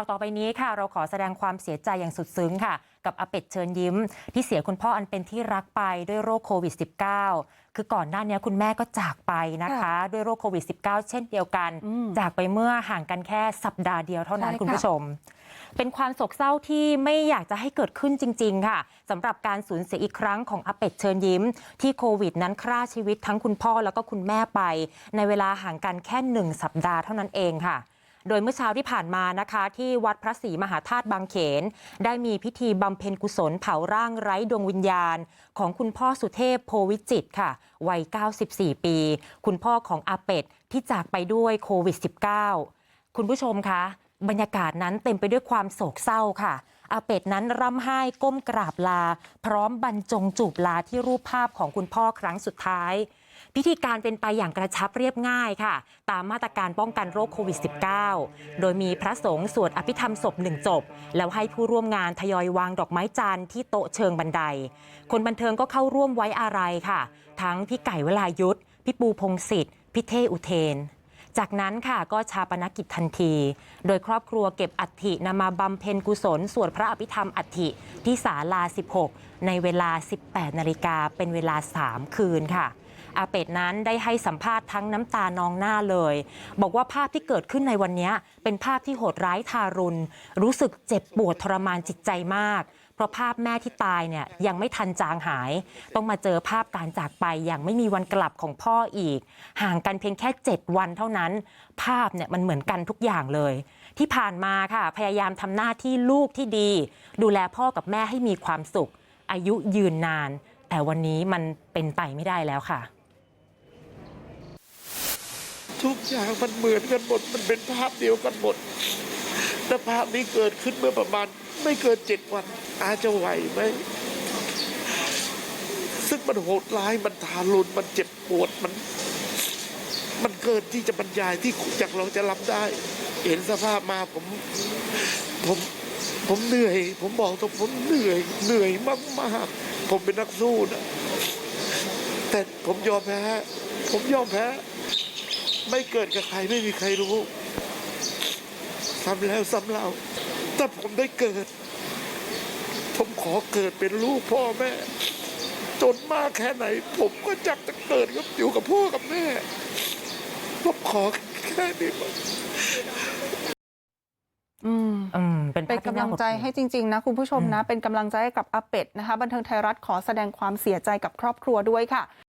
าวต่อไปนี้ค่ะ เราขอแสดงความเสียใจอย่างสุดซึ้งค่ะ กับอาเป็ดเชิญยิ้ม ที่เสียคุณพ่ออันเป็นที่รักไปด้วยโรคโควิด -19 คือก่อนหน้านี้คุณแม่ก็จากไปนะคะค่ะด้วยโรคโควิด -19 เช่นเดียวกันอืมจากไปเมื่อห่างกันแค่สัปดาห์เดียวเท่านั้นใช่ค่ะคุณผู้ชม เป็นความโศกเศร้าที่ไม่อยากจะให้เกิดขึ้นจริง ๆ ค่ะสำหรับการสูญเสียอีกครั้งของอาเป็ดเชิญยิ้ม ที่โควิด นั้นฆ่าชีวิตทั้งคุณพ่อแล้วก็คุณแม่ไป ในเวลาห่างกันแค่หนึ่งสัปดาห์เท่านั้นเองค่ะ โดยเมื่อเช้าที่ผ่านมานะคะที่วัดพระศรีมหาธาตุบางเขน ได้มีพิธีบำเพ็ญกุศลเผาร่างไร้ดวงวิญญาณ ของคุณพ่อสุเทพโพวิจิตค่ะวัย 94 ปี คุณพ่อของอาเป็ดที่จากไปด้วยโควิด -19 คุณผู้ชมคะบรรยากาศนั้นเต็มไปด้วยความโศกเศร้าค่ะ อาเป็ดนั้นร่ำไห้ก้มกราบลา พร้อมบรรจงจูบลาที่รูปภาพของคุณพ่อครั้งสุดท้าย พิธีการเป็นไปอย่างกระชับเรียบง่ายค่ะ ตามมาตรการป้องกันโรคโควิด -19 โดยมีพระสงฆ์สวดอภิธรรมศพหนึ่งจบ แล้วให้ผู้ร่วมงานทยอยวางดอกไม้จันทร์ที่โต๊ะเชิงบันได คนบันเทิงก็เข้าร่วมไว้อาลัยค่ะ ทั้งพี่ไก่เวลายุทธพี่ปูพงศิษฐ์พี่เท่อุเทนจากนั้นค่ะก็ชาปนกิจทันที โดยครอบครัวเก็บอัฐินำมาบำเพ็ญกุศลสวดพระอภิธรรมอัฐิที่ศาลา 16 ในเวลา 18 นาฬิกาเป็นเวลา 3 คืนค่ะ อาเป็ดนั้นได้ให้สัมภาษณ์ทั้งน้ำตานองหน้าเลย บอกว่าภาพที่เกิดขึ้นในวันนี้เป็นภาพที่โหดร้ายทารุณ รู้สึกเจ็บปวดทรมานจิตใจมาก เพราะภาพแม่ที่ตายเนี่ยยังไม่ทันจางหาย ต้องมาเจอภาพการจากไปอย่างไม่มีวันกลับของพ่ออีก ห่างกันเพียงแค่ 7 วันเท่านั้น ภาพเนี่ยมันเหมือนกันทุกอย่างเลยที่ผ่านมาค่ะ พยายามทำหน้าที่ลูกที่ดี ดูแลพ่อกับแม่ให้มีความสุข อายุยืนนาน แต่วันนี้มันเป็นไปไม่ได้แล้วค่ะ ทุกอย่างมันเหมือนกันหมด มันเป็นภาพเดียวกันหมดแต่ภาพนี้เกิดขึ้นเมื่อประมาณไม่เกินเจ็ดวัน อาจจะไหวไหม ซึ่งมันโหดร้าย มันทารุณ มันเจ็บปวด มัน มันเกินที่จะบรรยายที่จากเราจะรับได้ เห็นสภาพมาผม ผม ผมเหนื่อย ผมบอกตรงผมเหนื่อย เหนื่อยมากๆ ผมเป็นนักสู้นะ แต่ผมยอมแพ้ ผมยอมแพ้ ไม่เกิดกับใครไม่มีใครรู้ซ้ำแล้วซ้ำเล่าถ้าผมได้เกิด ผมขอเกิดเป็นลูกพ่อแม่ จนมากแค่ไหน ผมก็จักจะเกิดกับอยู่กับพ่อกับแม่ผมขอแค่นี้ก่อนอืมอืมเป็นเป็นภาพที่กำลังใจน่าหดหู่ให้จริง ๆ นะ คุณผู้ชมนะ เป็นกำลังใจให้กับอาเป็ดนะคะ บันเทิงไทยรัฐขอแสดงความเสียใจกับครอบครัวด้วยค่ะ